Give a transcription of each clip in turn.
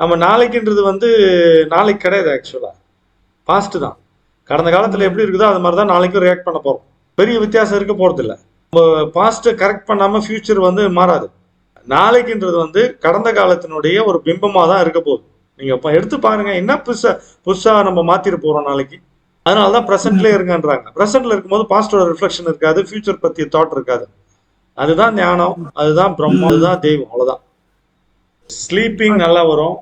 நம்ம நாளைக்குன்றது வந்து நாளைக்கு கிடையாது ஆக்சுவலாக பாஸ்ட்டு தான். கடந்த காலத்தில் எப்படி இருக்குதோ அது மாதிரி தான் நாளைக்கும் ரியாக்ட் பண்ண போகிறோம் பெரிய வித்தியாசம் இருக்க போகிறதில்ல நம்ம பாஸ்ட்டை கரெக்ட் பண்ணாமல் ஃப்யூச்சர் வந்து மாறாது. நாளைக்குன்றது வந்து கடந்த காலத்தினுடைய ஒரு பிம்பமாக தான் இருக்க போகுது. நீங்கள் இப்போ எடுத்து பாருங்க என்ன புதுசாக புதுசாக நம்ம மாற்றிட்டு போகிறோம் நாளைக்கு? அதனால தான் ப்ரெசென்ட்லேயே இருங்கன்றாங்க. ப்ரெசென்ட்ல இருக்கும்போது பாஸ்டோட ரிஃப்ளெக்ஷன் இருக்காது ஃபியூச்சர் பற்றிய தாட் இருக்காது. அதுதான் ஞானம் அதுதான் பிரம்மம் அதுதான் தெய்வம் அவ்வளோதான் ஸ்லீப்பிங் நல்லா வரும்.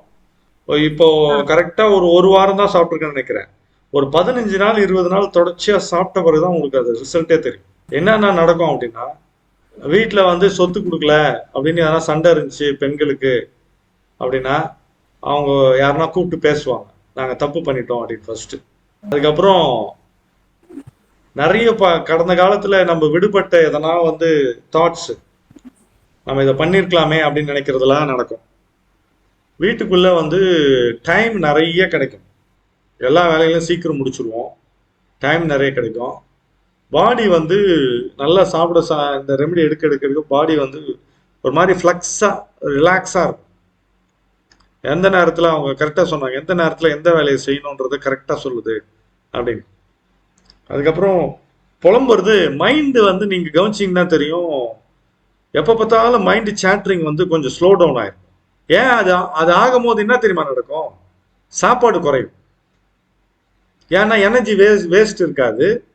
இப்போ கரெக்டா ஒரு ஒரு வாரம் தான் சாப்பிட்ருக்கேன்னு நினைக்கிறேன். ஒரு பதினஞ்சு நாள் இருபது நாள் தொடர்ச்சியா சாப்பிட்ட பிறகுதான் உங்களுக்கு அது ரிசல்ட்டே தெரியும். என்னென்ன நடக்கும் அப்படின்னா வீட்டில் வந்து சொத்து கொடுக்கல அப்படின்னு எதனா சண்டை இருந்துச்சு பெண்களுக்கு அப்படின்னா அவங்க யாருன்னா கூப்பிட்டு பேசுவாங்க. நாங்கள் தப்பு பண்ணிட்டோம் அப்படின்னு ஃபர்ஸ்ட் அதுக்கப்புறம் நிறைய ப கடந்த காலத்துல நம்ம விடுபட்ட எதனா வந்து தாட்ஸ் நம்ம இதை பண்ணியிருக்கலாமே அப்படின்னு நினைக்கிறதெல்லாம் நடக்கும். வீட்டுக்குள்ளே வந்து டைம் நிறைய கிடைக்கும். எல்லா வேலைகளையும் சீக்கிரம் முடிச்சிருவோம். டைம் நிறைய கிடைக்கும். பாடி வந்து நல்லா சாப்பிட சா இந்த ரெமெடி எடுக்க எடுக்க எடுக்க பாடி வந்து ஒரு மாதிரி ஃப்ளக்ஸாக ரிலாக்ஸாக இருக்கும். எந்த நேரத்தில் அவங்க கரெக்டாக சொன்னாங்க எந்த நேரத்தில் எந்த வேலையை செய்யணுன்றதை கரெக்டாக சொல்லுது அப்படின்னு. அதுக்கப்புறம் புலம்புறது மைண்டு வந்து நீங்கள் கவனிச்சிங்கன்னா தெரியும். எப்போ பார்த்தாலும் மைண்டு சேட்ரிங் வந்து கொஞ்சம் ஸ்லோ டவுன் ஆயிருக்கும் ஏன் அது அது ஆகும்போது என்ன தெரியுமா நடக்கும்? சாப்பாடு குறையும். ஏன்னா எனர்ஜி வேஸ்ட் வேஸ்ட் இருக்காது.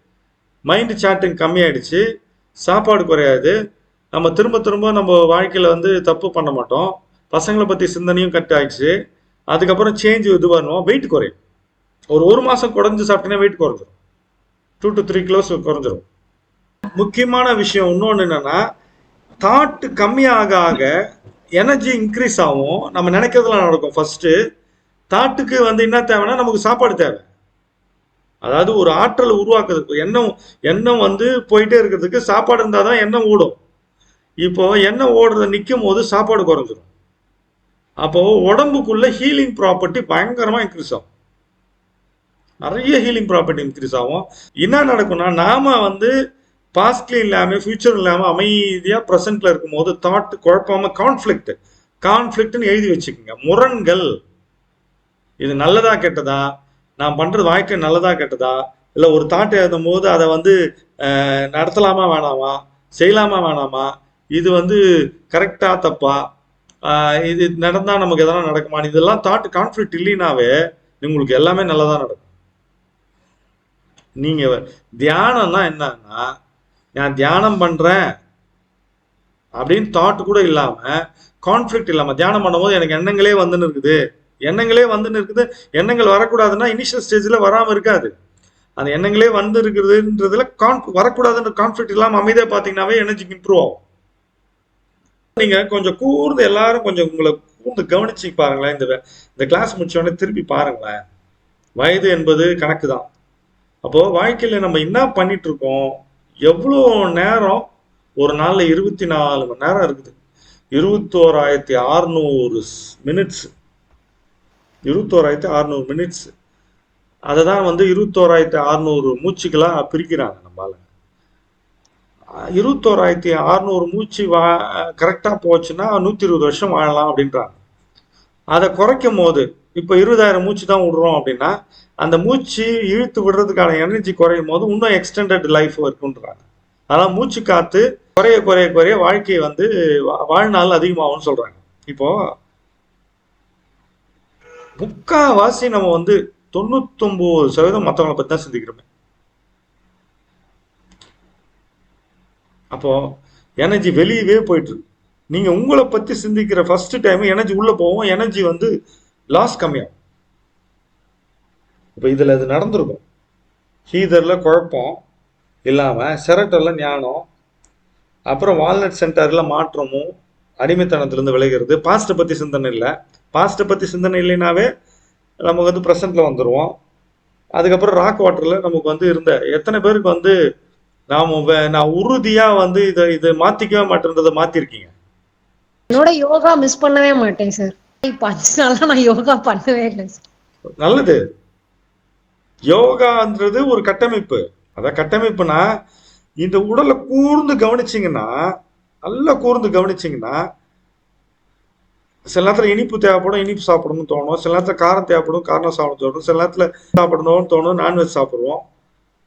மைண்டு சாட்டிங் கம்மியாயிடுச்சு. சாப்பாடு குறையாது. நம்ம திரும்ப திரும்ப நம்ம வாழ்க்கையில் வந்து தப்பு பண்ண மாட்டோம். பசங்களை பற்றி சிந்தனையும் கட் ஆயிடுச்சு. அதுக்கப்புறம் சேஞ்ச் இது பண்ணுவோம். வெயிட் குறையும். ஒரு ஒரு மாதம் குறைஞ்சு சாப்பிட்டீங்கன்னா வெயிட் குறைஞ்சிரும். டூ டு த்ரீ கிலோஸ் குறைஞ்சிரும். முக்கியமான விஷயம் இன்னொன்று என்னென்னா தாட்டு கம்மியாக ஆக எனர்ஜி இன்க்ரீஸ் ஆகும். நம்ம நினைக்கிறதுலாம் நடக்கும். ஃபஸ்ட்டு தாட்டுக்கு வந்து என்ன தேவைன்னா நமக்கு சாப்பாடு தேவை. அதாவது ஒரு ஆற்றலை உருவாக்குறதுக்கு எண்ணம் எண்ணம் வந்து போயிட்டே இருக்கிறதுக்கு சாப்பாடு இருந்தால் தான் எண்ணம் ஓடும். இப்போ எண்ணெய் ஓடுறத நிற்கும் போது சாப்பாடு குறைஞ்சிரும். அப்போ உடம்புக்குள்ள ஹீலிங் ப்ராப்பர்ட்டி பயங்கரமாக இன்க்ரீஸ் ஆகும். நிறைய ஹீலிங் ப்ராப்பர்ட்டி இன்க்ரீஸ் ஆகும். என்ன நடக்கும்னா நாம வந்து பாஸ்ட்ல இல்லாமல் ஃபியூச்சர் இல்லாமல் அமைதியாக ப்ரெசென்ட்ல இருக்கும்போது தாட் குழப்பாம கான்ஃப்ளிக்ட் கான்ஃப்ளிக்ட்னு எழுதி வச்சுக்கோங்க. முரண்கள். இது நல்லதா கெட்டதா? நான் பண்றது வாழ்க்கை நல்லதா கெட்டதா? இல்லை ஒரு தாட் எழுதும் போது அதை வந்து நடத்தலாமா வேணாமா? செய்யலாமா வேணாமா? இது வந்து கரெக்டா தப்பா? இது நடந்தால் நமக்கு எதனா நடக்குமா? இதெல்லாம் தாட் கான்ஃப்ளிக்ட் இல்லைனாவே உங்களுக்கு எல்லாமே நல்லதா நடக்கும். நீங்க தியானம்னா என்னன்னா நான் தியானம் பண்றேன் அப்படின்னு தாட் கூட இல்லாம கான்ஃப்ளிக்ட் இல்லாம தியானம் பண்ணும்போது எனக்கு எண்ணங்களே வந்துன்னு இருக்குது. எண்ணங்களே வந்துன்னு இருக்குது. எண்ணங்கள் வரக்கூடாதுன்னா இனிஷியல் ஸ்டேஜ்ல வராம இருக்காது. அந்த எண்ணங்களே வந்து இருக்கிறதுன்றதுல கான் வரக்கூடாதுன்ற கான்ஃப்ளிக்ட் இல்லாம அமைதியா பாத்தீங்கன்னாவே எனர்ஜிக்கு இம்ப்ரூவ் ஆகும். நீங்க கொஞ்சம் கூர்ந்து எல்லாரும் கொஞ்சம் உங்களை கூர்ந்து கவனிச்சு பாருங்களேன். இந்த இந்த கிளாஸ் முடிச்சோடனே திருப்பி பாருங்களேன். வயது என்பது கணக்கு தான் அப்போ வாழ்க்கையில நம்ம என்ன பண்ணிட்டு இருக்கோம்? எவ்வளோ நேரம்? ஒரு நாளில் இருபத்தி நாலு மணி நேரம் இருக்குது. இருபத்தோராயிரத்தி அறுநூறு மினிட்ஸ் இருபத்தோராயிரத்தி அறுநூறு மினிட்ஸ் அதை தான் வந்து இருபத்தோராயிரத்தி அறுநூறு மூச்சுக்கெல்லாம் பிரிக்கிறாங்க நம்மளால இருபத்தோராயிரத்தி அறுநூறு மூச்சு வா கரெக்டாக போச்சுன்னா நூற்றி இருபது வருஷம் வாழலாம் அப்படின்றாங்க. அதை குறைக்கும் போது இப்போ இருபதாயிரம் மூச்சு தான் விடுறோம் அப்படின்னா அந்த மூச்சு இழுத்து விடுறதுக்கான எனர்ஜி குறையும் போது இன்னும் எக்ஸ்டெண்டட் லைஃப் இருக்குன்றாங்க. அதனால் மூச்சு காத்து குறைய குறைய குறைய வாழ்க்கையை வந்து வா- வாழ்நாள் அதிகமாகும்னு சொல்றாங்க. இப்போ முக்காவாசி நம்ம வந்து தொண்ணூத்தொன்பது சதவீதம் மற்றவங்களை பற்றி தான் சிந்திக்கிறோமே. அப்போ எனர்ஜி வெளியவே போயிட்டு இருக்கு. நீங்கள் உங்களை பற்றி சிந்திக்கிற ஃபர்ஸ்ட் டைம் எனர்ஜி உள்ளே போகும். எனர்ஜி வந்து லாஸ் கம்மியாகும். இப்போ இதில் இது நடந்திருக்கும். ஹீதரில் குழப்பம் இல்லாமல் செரட்டரில் ஞானம் அப்புறம் வால்நட் சென்டரில் மாற்றமும் அடிமைத்தனத்திலிருந்து விளைகிறது பாஸ்ட்டை பற்றி சிந்தனை இல்லை. பாஸ்ட்டை பற்றி சிந்தனை இல்லைனாவே நமக்கு வந்து ப்ரெசென்ட்ல வந்துருவோம். அதுக்கப்புறம் ராக் வாட்டரில் நமக்கு வந்து இருந்த எத்தனை பேருக்கு வந்து நாம் நான் உறுதியாக வந்து இதை இதை மாற்றிக்கவே மாட்டேன்றதை மாற்றிருக்கீங்க என்னோட யோகா மிஸ் பண்ணவே மாட்டேன் சார் இப்ப அஞ்சு நாளா நான் யோகா பண்ணவே இல்லை சார் நல்லது. யோகான்றது ஒரு கட்டமைப்பு. அதான் கட்டமைப்புனா இந்த உடலை கூர்ந்து கவனிச்சிங்கன்னா நல்லா கூர்ந்து கவனிச்சிங்கன்னா சில நேரத்தில் இனிப்பு தேவைப்படும் இனிப்பு சாப்பிடணும்னு தோணும். சில நேரத்தில் காரம் தேவைப்படும் காரம் சாப்பிடணும் தோணும். சில நேரத்தில் சாப்பிடணும்னு தோணும் நான்வெஜ் சாப்பிடுவோம்.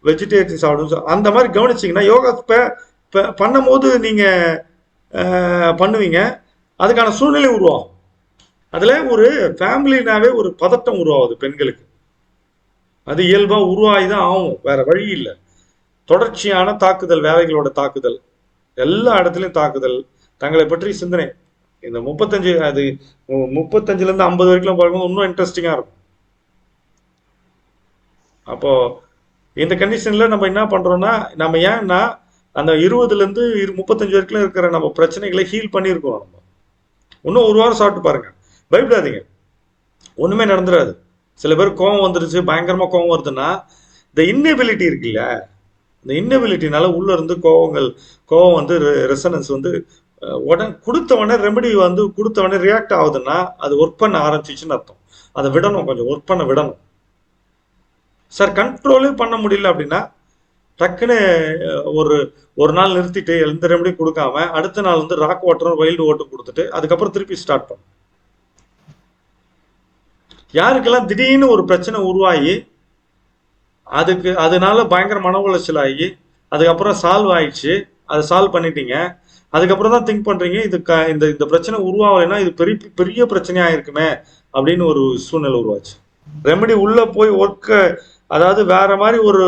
வெஜிடேரியன் சாப்பிடணும் அந்த மாதிரி கவனிச்சிங்கன்னா யோகா ப- பண்ணும்போது நீங்கள் பண்ணுவீங்க. அதுக்கான சூழ்நிலை உருவாகும். அதில் ஒரு ஃபேமிலினாவே ஒரு பதட்டம் உருவாகுது பெண்களுக்கு. அது இயல்பாக உருவாகி தான் ஆகும். வேற வழி இல்லை. தொடர்ச்சியான தாக்குதல் வேலைகளோட தாக்குதல். எல்லா இடத்துலையும் தாக்குதல். தங்களை பற்றி சிந்தனை. இந்த முப்பத்தஞ்சு அது மு- ஐம்பது வரைக்கும் பார்க்கும்போது இன்னும் இன்ட்ரெஸ்டிங்காக இருக்கும். அப்போ இந்த கண்டிஷன்ல நம்ம என்ன பண்றோம்னா நம்ம ஏன்னா அந்த இருபதுல இருந்து இரு முப்பத்தஞ்சு வரைக்கும் இருக்கிற நம்ம பிரச்சனைகளை ஹீல் பண்ணியிருக்கோம் நம்ம. இன்னும் ஒரு வாரம் சாப்பிட்டு பாருங்க. பயப்படாதீங்க. ஒண்ணுமே நடந்துடாது சில பேர் கோவம் வந்துருச்சு பயங்கரமா கோவம் வருதுன்னா இந்த இன்னெபிலிட்டி இருக்குல்ல இந்த இன்னபிலிட்டினால உள்ள இருந்து கோவங்கள் கோவம் வந்து ரெசனன்ஸ் வந்து உடன் உடனே கொடுத்தவொடனே ரெமெடி வந்து கொடுத்தவொடனே ரியாக்ட் ஆகுதுன்னா அது ஒர்க் பண்ண ஆரம்பிச்சிச்சுன்னு அர்த்தம். அதை விடணும் கொஞ்சம் ஒர்க் பண்ண விடணும். சார் கண்ட்ரோலே பண்ண முடியல அப்படின்னா டக்குன்னு ஒரு ஒரு நாள் நிறுத்திட்டு எந்த ரெமெடியும் கொடுக்காம அடுத்த நாள் வந்து ராக் வாட்டரும் வைல்டு ஓட்டும் கொடுத்துட்டு அதுக்கப்புறம் திருப்பி ஸ்டார்ட் பண்ணும் யாருக்கெல்லாம் திடீர்னு ஒரு பிரச்சனை உருவாகி அதுக்கு அதனால பயங்கர மன உளைச்சல் ஆகி அதுக்கப்புறம் சால்வ் ஆயிடுச்சு அதை சால்வ் பண்ணிட்டீங்க அதுக்கப்புறம் தான் திங்க் பண்றீங்க இது க இந்த இந்த பிரச்சனை உருவாகலைன்னா இது பெரிய பெரிய பிரச்சனையா இருக்குமே அப்படின்னு ஒரு சூழ்நிலை உருவாச்சு. ரெமடி உள்ள போய் ஒர்க்கை அதாவது வேற மாதிரி ஒரு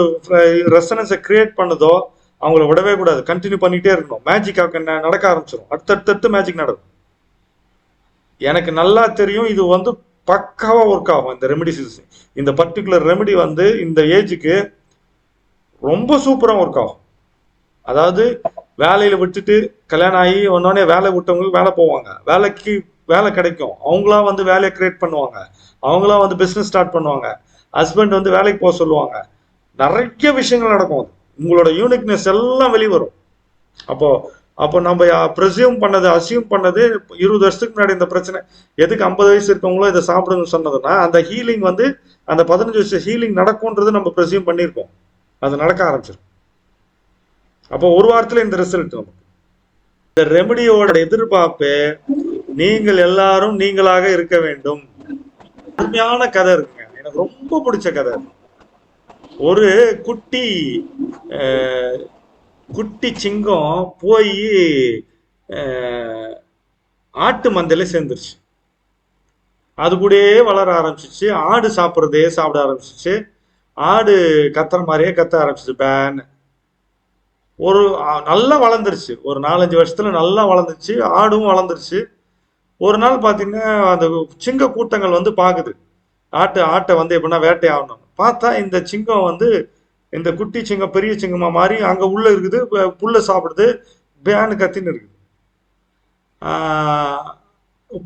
ரெசனன்ஸை கிரியேட் பண்ணதோ அவங்கள விடவே கூடாது. கண்டினியூ பண்ணிட்டே இருக்கணும். மேஜிக் நடக்க ஆரம்பிச்சிடும் அடுத்தடுத்தடுத்து மேஜிக் நடக்கும். எனக்கு நல்லா தெரியும் இது வந்து பக்காவா ஒர்க் ஆகும் இந்த ரெமெடி இந்த பர்டிகுலர் ரெமெடி வந்து இந்த ஏஜுக்கு ரொம்ப சூப்பரா ஒர்க் ஆகும். அதாவது வேலையில விட்டுட்டு கல்யாணம் ஆகி ஒன்னொடனே வேலை விட்டவங்களுக்கு வேலை போவாங்க. வேலைக்கு வேலை கிடைக்கும். அவங்களா வந்து வேலையை கிரியேட் பண்ணுவாங்க. அவங்களா வந்து பிசினஸ் ஸ்டார்ட் பண்ணுவாங்க. ஹஸ்பண்ட் வந்து வேலைக்கு போக சொல்லுவாங்க. நிறைய விஷயங்கள் நடக்கும் உங்களோட யூனிக்னஸ் எல்லாம் வெளிவரும். அப்போ அப்போ நம்ம ப்ரெசியூம் பண்ணது அசியூம் பண்ணது இருபது வருஷத்துக்கு முன்னாடி இந்த பிரச்சனை. எதுக்கு ஐம்பது வயசு இருக்கவங்களோ இதை சாப்பிடுங்கன்னு சொன்னதுன்னா அந்த ஹீலிங் வந்து அந்த பதினஞ்சு வருஷம் ஹீலிங் நடக்கும்ன்றது நம்ம ப்ரெசியூம் பண்ணியிருக்கோம் அது நடக்க ஆரம்பிச்சிடும் அப்போ ஒரு வாரத்துல இந்த ரிசல்ட் நமக்கு. இந்த ரெமடியோட எதிர்பார்ப்பு நீங்கள் எல்லாரும் நீங்களாக இருக்க வேண்டும். அருமையான கதை இருக்குங்க. ரொம்ப பிடிச்ச கதை ஒரு குட்டி குட்டி சிங்கம் போய் ஆட்டு மந்தையில சேர்ந்துருச்சு. அது கூடயே வளர ஆரம்பிச்சிச்சு. ஆடு சாப்பிட்றதே சாப்பிட ஆரம்பிச்சிச்சு. ஆடு கத்துற மாதிரியே கத்த ஆரம்பிச்சிச்சு. பேன். ஒரு நல்லா வளர்ந்துருச்சு. ஒரு நாலஞ்சு வருஷத்துல நல்லா வளர்ந்துச்சு. ஆடும் வளர்ந்துருச்சு. ஒரு நாள் பார்த்தீங்கன்னா அந்த சிங்க கூட்டங்கள் வந்து பார்க்குது ஆட்டு ஆட்டை வந்து எப்படின்னா வேட்டையாகணும் பார்த்தா இந்த சிங்கம் வந்து இந்த குட்டி சிங்கம் பெரிய சிங்கமாக மாறி அங்கே உள்ளே இருக்குது புல்லை சாப்பிடுது பேனு கத்தின்னு இருக்குது.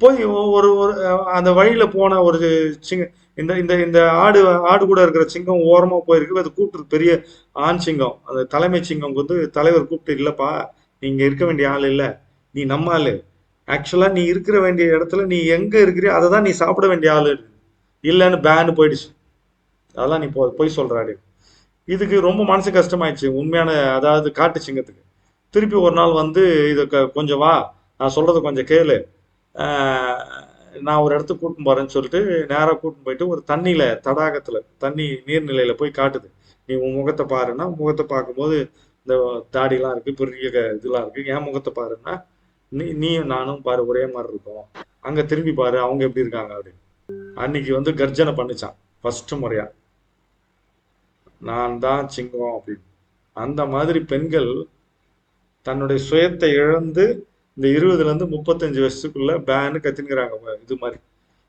போய் ஒரு ஒரு அந்த வழியில் போன ஒரு சிங்க இந்த இந்த இந்த ஆடு ஆடு கூட இருக்கிற சிங்கம் ஓரமாக போயிருக்கு. அது கூப்பிட்டு பெரிய ஆண் சிங்கம். அந்த தலைமை சிங்கம் வந்து தலைவர் கூப்பிட்டு இல்லைப்பா நீங்கள் இருக்க வேண்டிய ஆள் இல்லை. நீ நம்ம ஆள். ஆக்சுவலாக நீ இருக்கிற வேண்டிய இடத்துல நீ எங்கே இருக்கிறியோ அதை தான் நீ சாப்பிட வேண்டிய ஆள். இருக்குது இல்லைன்னு பேனு போயிடுச்சு. அதெல்லாம் நீ போ போய் சொல்கிறாடி இதுக்கு ரொம்ப மனசு கஷ்டமாயிடுச்சு உண்மையான அதாவது காட்டு சிங்கத்துக்கு. திருப்பி ஒரு நாள் வந்து இதை க- கொஞ்சம் வா நான் சொல்கிறத கொஞ்சம் கேளு. நான் ஒரு இடத்துக்கு கூட்டின்னு போகிறேன்னு சொல்லிட்டு நேராக கூட்டின்னு போயிட்டு ஒரு தண்ணியில் தடாகத்தில் தண்ணி நீர்நிலையில் போய் காட்டுது. நீ உன் முகத்தை பாருன்னா முகத்தை பார்க்கும்போது இந்த தாடிலாம் இருக்குது பெரிய இதெல்லாம் இருக்குது என் முகத்தை பாருன்னா நீ நீயும் நானும் பாரு ஒரே மாதிரி இருக்கும். அங்கே திரும்பி பாரு அவங்க எப்படி இருக்காங்க அப்படின்னு. அன்னைக்கு வந்து கர்ஜனை பண்ணிச்சான் ஃபர்ஸ்ட் முறையா. நான் தான் சிங்கம் அப்படின்னு. அந்த மாதிரி பெண்கள் தன்னுடைய சுயத்தை இழந்து இந்த இருபதுல இருந்து முப்பத்தஞ்சு வருஷத்துக்குள்ள பேனு கத்தினுக்கிறாங்க இது மாதிரி.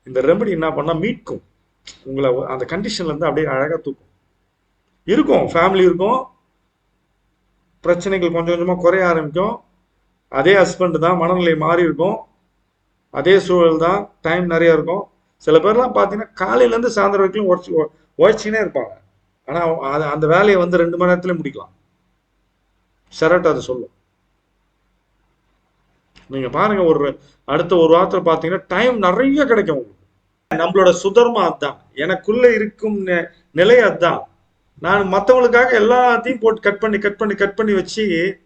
இந்த ரெமடி என்ன பண்ணா மீட்கும். உங்களை அந்த கண்டிஷன்ல இருந்து அப்படியே அழகா தூக்கும். இருக்கும் ஃபேமிலி இருக்கும். பிரச்சனைகள் கொஞ்சம் கொஞ்சமா குறைய ஆரம்பிக்கும். அதே ஹஸ்பண்ட் தான் மனநிலை மாறி இருக்கும். அதே சூழல் தான் டைம் நிறைய இருக்கும். சில பேர்லாம் பார்த்தீங்கன்னா காலையிலேருந்து சாயந்தரம் வரைக்கும் உழைச்சி உழைச்சினே இருப்பாங்க. ஆனால் அது அந்த வேலையை வந்து ரெண்டு மணி நேரத்துல முடிக்கலாம். ஷெரட் அது சொல்லும். நீங்கள் பாருங்க ஒரு அடுத்த ஒரு வாரத்தில் பார்த்தீங்கன்னா டைம் நிறைய கிடைக்கும் உங்களுக்கு. நம்மளோட சுதர்மா அதுதான். எனக்குள்ளே இருக்கும் நெ- நிலை அதுதான். நான் மற்றவங்களுக்காக எல்லாத்தையும் போட்டு கட் பண்ணி கட் பண்ணி கட் பண்ணி வச்சு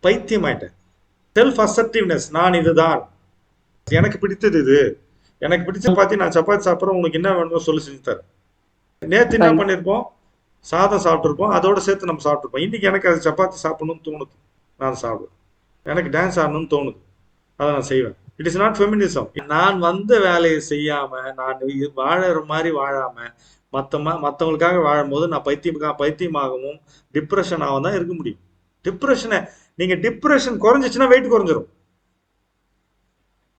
பைத்தியம் ஆயிட்டேன் செல்ஃப் அசர்டிவ்னஸ் நான் இதுதான். எனக்கு பிடித்தது இது. எனக்கு பிடிச்ச பார்த்து நான் சப்பாத்தி சாப்பிட்றேன். உனக்கு என்ன வேணுமோ சொல்லி செஞ்சு தரேன் நேத்து என்ன Fine. பண்ணிருப்போம்? சாதம் சாப்பிட்டுருப்போம். அதோட சேர்த்து நம்ம சாப்பிட்டுருப்போம். இன்னைக்கு எனக்கு அது சப்பாத்தி சாப்பிடணும்னு தோணுது. நான் சாப்பிடுவேன். எனக்கு டான்ஸ் ஆடணும்னு தோணுது. அதை நான் செய்வேன். இட் இஸ் நாட் ஃபெமினிசம் நான் வந்த வேலையை செய்யாம நான் வாழற மாதிரி வாழாம மத்தமா மத்தவங்களுக்காக வாழும்போது நான் பைத்தியம் பைத்தியமாகவும் டிப்ரெஷனாகவும் தான் இருக்க முடியும். டிப்ரெஷனை நீங்க டிப்ரெஷன் குறைஞ்சிச்சுன்னா வெயிட் குறைஞ்சிரும்.